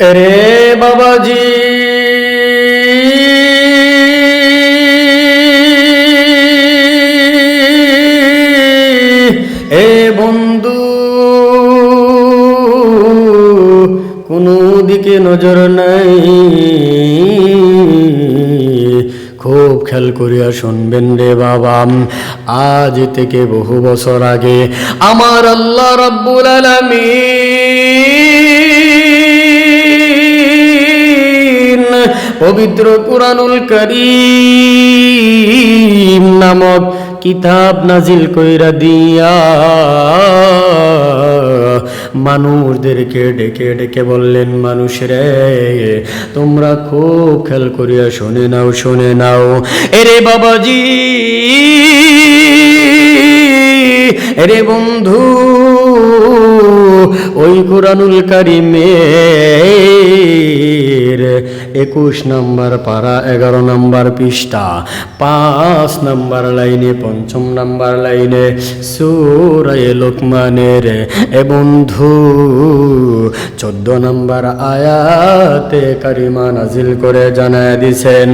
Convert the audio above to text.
রে বাবাজি। এ বন্ধু, কোনো দিকে নজর নাই। খুব খেয়াল করিয়া শুনবেন রে বাবা, আজ থেকে বহু বছর আগে আমার আল্লাহ রব্বুল আলামিন পবিত্র কুরআনুল করিম নামক কিতাব নাজিল কইরা দিয়া মানুষদেরকে ডেকে ডেকে বললেন, মানুষরে, তোমরা খুব খেয়াল করিয়া শুনে নাও শুনে নাও। এরে বাবাজি, এরে বন্ধু, ওই কোরআনুল কারিমের একুশ নাম্বার পারা এগারো নাম্বার পৃষ্ঠা, পাঁচ নাম্বার লাইনে, পঞ্চম নাম্বার লাইনে, সুরায় লোকমানের এ বন্ধু, চোদ্দ নাম্বার আয়াতে কারিমা নাজিল করে জানায় দিছেন।